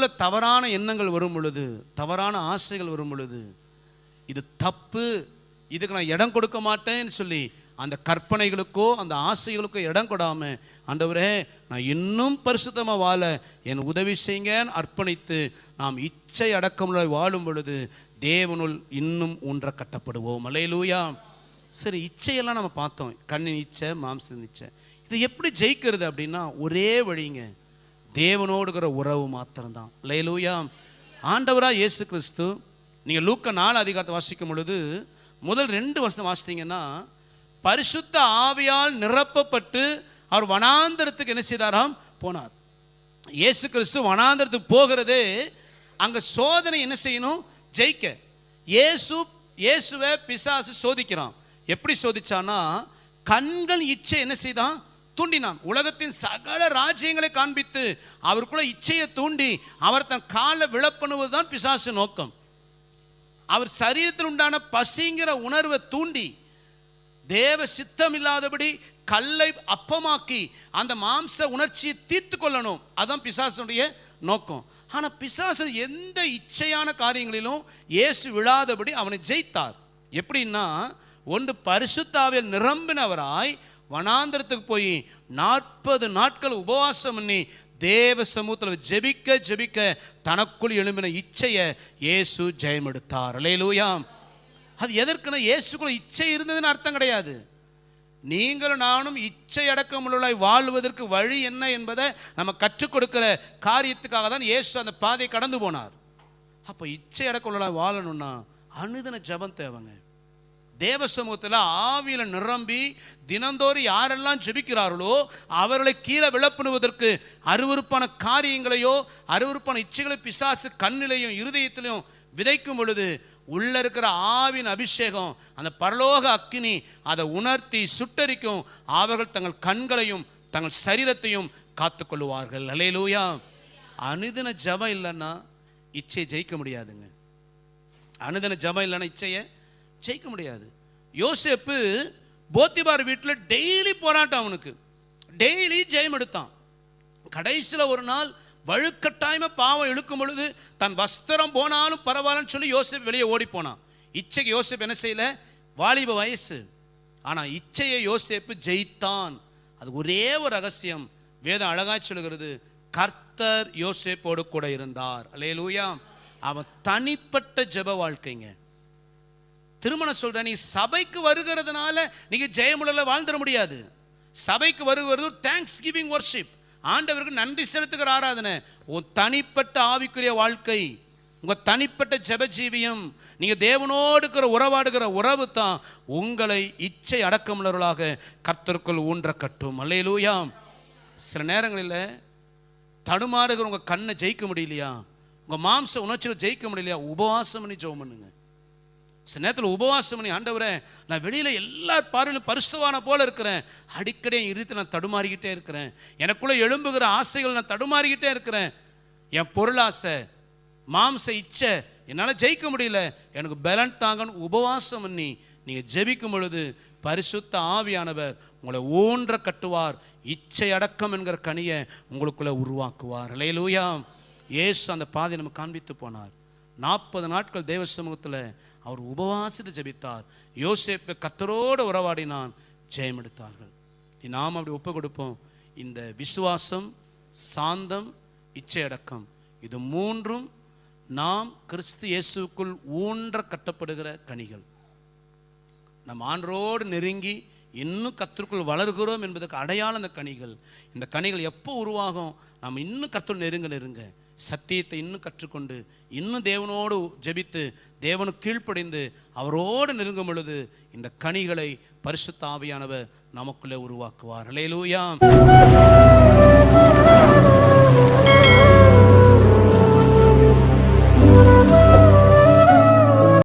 தவறான எண்ணங்கள் வரும் பொழுது தவறான ஆசைகள் வரும் பொழுது இது தப்பு இதுக்கு நான் இடம் கொடுக்க மாட்டேன்னு சொல்லி அந்த கற்பனைகளுக்கோ அந்த ஆசைகளுக்கோ இடம் கொடாம ஆண்டவரே நான் இன்னும் பரிசுத்தமாக வாழ என் உதவி செய்யுங்கன்னு அர்ப்பணித்து நாம் இச்சை அடக்கமுள்ள வாழும் பொழுது தேவனுள் இன்னும் ஊன்ற கட்டப்படுவோம். அலையலூயா சரி இச்சையெல்லாம் நம்ம பார்த்தோம். கண்ணின் இச்சை மாம்ச இச்சை. இது எப்படி ஜெயிக்கிறது அப்படின்னா ஒரே வழிங்க. தேவனோடுகிற உறவு மாத்திரம்தான். லேலூயா ஆண்டவராக இயேசு கிறிஸ்து நீங்கள் லூக்க நாலு அதிகாரத்தை வாசிக்கும் பொழுது முதல் ரெண்டு வருஷம் வாசித்தீங்கன்னா பரிசுத்த ஆவியால் நிரப்பப்பட்டு அவர் வனாந்திரத்துக்கு என்ன செய்தாராம்? போனார். இயேசு கிறிஸ்து வனாந்திரத்துக்கு போகிறதே அங்கே சோதனை என்ன செய்யணும்? ஜெயிக்க. இயேசு இயேசுவை பிசாசு சோதிக்கிறான். எப்படி சோதிச்சான்னா கண்கள் இச்சை என்ன செய்தான்? தூண்டினான். உலகத்தின் சகல ராஜ்யங்களை காண்பித்து அவருக்குள்ள இச்சையை தூண்டி அவர் தன் காலை விழப்பண்ணுவது தான் பிசாசு நோக்கம். அவர் சரீரத்தில் உண்டான பசிங்கிற உணர்வை தூண்டி தேவ சித்தம் இல்லாதபடி கல்லை அப்பமாக்கி அந்த மாம்ச உணர்ச்சியை தீர்த்து கொள்ளணும். அதான் பிசாசனுடைய நோக்கம். ஆனால் பிசாசு எந்த இச்சையான காரியங்களிலும் இயேசு விழாதபடி அவனை ஜெயித்தார். எப்படின்னா ஒன்று பரிசுத்தாவில் நிரம்பினவராய் வனாந்திரத்துக்கு போய் நாற்பது நாட்கள் உபவாசம் பண்ணி தேவ சமூகத்தில் ஜெபிக்க ஜெபிக்க தனக்குள் எழும்பின இச்சையை இயேசு ஜெயம் எடுத்தார். அலையலூயாம் அது எதற்குன்னா இயேசுக்குள்ள இச்சை இருந்ததுன்னு அர்த்தம் கிடையாது. நீங்களும் நானும் இச்சை அடக்கமுள்ளாய் வாழ்வதற்கு வழி என்ன என்பதை நம்ம கற்றுக் கொடுக்கிற காரியத்துக்காக தான் இயேசு அந்த பாதையை கடந்து போனார். அப்போ இச்சை அடக்கமுள்ளாய் வாழணும்னா அனுதின ஜபம் தேவைங்க. தேவ சமூகத்தில் ஆவியில் நிரம்பி தினந்தோறும் யாரெல்லாம் ஜெபிக்கிறார்களோ அவர்களை கீழே விளப்பிடுவதற்கு அருவருப்பான காரியங்களையோ அருவருப்பான இச்சைகளை பிசாசு கண்ணிலையும் இருதயத்திலையும் விதைக்கும் பொழுது உள்ள இருக்கிற ஆவின் அபிஷேகம் அந்த பரலோக அக்கினி அதை உணர்த்தி சுட்டரிக்கும். அவர்கள் தங்கள் கண்களையும் தங்கள் சரீரத்தையும் காத்துக்கொள்ளுவார்கள் அலையலூயா அனுதின ஜபம் இல்லைன்னா இச்சையை ஜெயிக்க முடியாதுங்க. அனுதின ஜபம் இல்லைன்னா இச்சையை ஜெயிக்க முடியாது. யோசேப்பு போத்திபார் வீட்டில் டெய்லி போராட்டம் அவனுக்கு. டெய்லி ஜெயம் எடுத்தான். கடைசியில் ஒரு நாள் வழுக்கட்டாயமாக பாவம் இழுக்கும் பொழுது தன் வஸ்திரம் போனாலும் பரவாயில்லன்னு சொல்லி யோசேப் வெளியே ஓடி போனான். இச்சைக்கு யோசேப் என்ன செய்யல? வாலிப வயசு. ஆனால் இச்சையை யோசேப்பு ஜெயித்தான். அது ஒரே ஒரு ரகசியம். வேதம் அழகாய் சொல்லுகிறது கர்த்தர் யோசேப்போடு கூட இருந்தார். அல்லையிலூயா அவன் தனிப்பட்ட ஜெப வாழ்க்கைங்க. திருமணம் சொல்கிறேன் நீ சபைக்கு வருகிறதுனால நீங்கள் ஜெயமுள்ள வாழ்ந்துட முடியாது. சபைக்கு வருகிறது தேங்க்ஸ் கிவிங் ஒர்ஷிப் ஆண்டவருக்கு நன்றி செலுத்துகிற ஆராதனை. உன் தனிப்பட்ட ஆவிக்குரிய வாழ்க்கை உங்கள் தனிப்பட்ட ஜெப ஜீவியம் தேவனோடு இருக்கிற உறவாடுகிற உறவு தான் உங்களை இச்சை அடக்கமுள்ளவர்களாக கர்த்தருக்குள் ஊன்ற கட்டும் அல்லையிலூயாம் சில நேரங்களில் தடுமாறுகிற உங்கள் கண்ணை ஜெயிக்க முடியலையா? உங்கள் மாம்ச உணர்ச்சியில் ஜெயிக்க முடியலையா? உபவாசம் பண்ணி ஜெபம் பண்ணுங்கள் சில நேரத்தில் உபவாசம் பண்ணி ஆண்டவரே நான் வெளியில் எல்லா பார்வையிலும் பரிசுத்தவான போல இருக்கிறேன். அடிக்கடி என் இருத்து நான் தடுமாறிக்கிட்டே இருக்கிறேன். எனக்குள்ளே எழும்புகிற ஆசைகள் நான் தடுமாறிக்கிட்டே இருக்கிறேன். என் பொருளாசை மாம்ச இச்சை என்னால் ஜெயிக்க முடியல. எனக்கு பலன் தாங்கன்னு உபவாசம் பண்ணி நீங்கள் ஜெபிக்கும் பொழுது பரிசுத்த ஆவியானவர் உங்களை ஊன்ற கட்டுவார். இச்சை அடக்கம் என்கிற கனியை உங்களுக்குள்ளே உருவாக்குவார். இல்லையிலூயா இயேசு அந்த பாதை நம்ம காண்பித்து போனார். நாற்பது நாட்கள் தேவ சமூகத்தில் அவர் உபவாசித்து ஜெபித்தார். யோசேப்பு கத்தரோடு உறவாடினான் ஜெயம் எடுத்தார்கள். நாம் அப்படி ஒப்பு கொடுப்போம். இந்த விசுவாசம் சாந்தம் இச்சையடக்கம் இது மூன்றும் நாம் கிறிஸ்து இயேசுக்குள் ஊன்ற கட்டப்படுகிற கனிகள். நம் ஆண்டரோடு நெருங்கி இன்னும் கத்திற்குள் வளர்கிறோம் என்பதற்கு அடையாளம் இந்த கனிகள். இந்த கனிகள் எப்போ உருவாகும்? நாம் இன்னும் கத்தோடு நெருங்க நெருங்க. சத்தியத்தை இன்னும் கற்றுக்கொண்டு இன்னும் தேவனோடு ஜெபித்து தேவனு கீழ்ப்படைந்து அவரோடு நெருங்கும் பொழுது இந்த கனிகளை பரிசுத்த ஆவியானவர் நமக்குள்ளே உருவாக்குவார். அலையலூயா